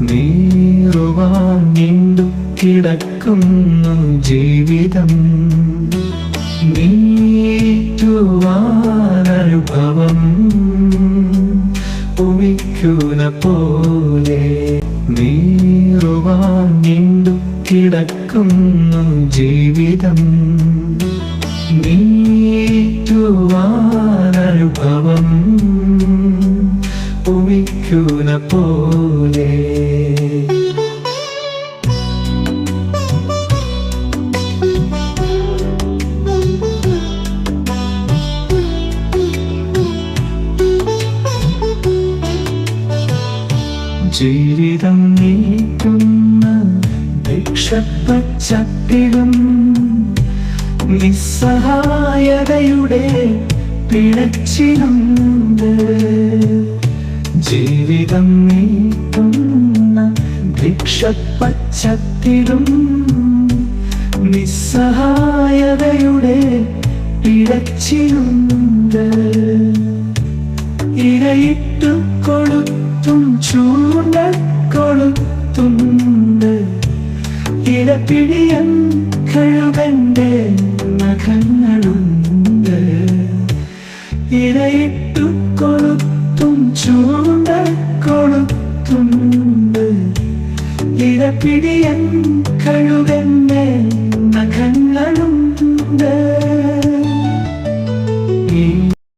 നീറുവാൻ കിടക്കുന്നു ജീവിതം. നീറ്റുവാനനുഭവം ഉമിക്കുന്ന പോലെ നീറുവാൻ നീണ്ടു കിടക്കുന്നു ജീവിതം. നീറ്റുവാനനുഭവം ഉമിക്കുന്ന പോലെ. ജീവിതം നീക്കുന്ന ഭിക്ഷപ്പച്ചട്ടിലും നിസ്സഹായതയുടെ പിഴച്ചിലുണ്ട്. നീക്കുന്ന ഭിക്ഷപ്പച്ചത്തിലും നിസ്സഹായതയുടെ പിഴച്ചിലുണ്ട് ഇരയിട്ടു കൊളുത്തും ചൂണ്ട കൊളുത്തുണ്ട്. ഇടപിടിയൻ കഴുകന്റെ നഖങ്ങളുണ്ട്. ഇരയിട്ടു കൊളുത്തും ചൂണ്ട കൊളുത്തുണ്ട് ഇടപിടിയൻ കഴുകൻ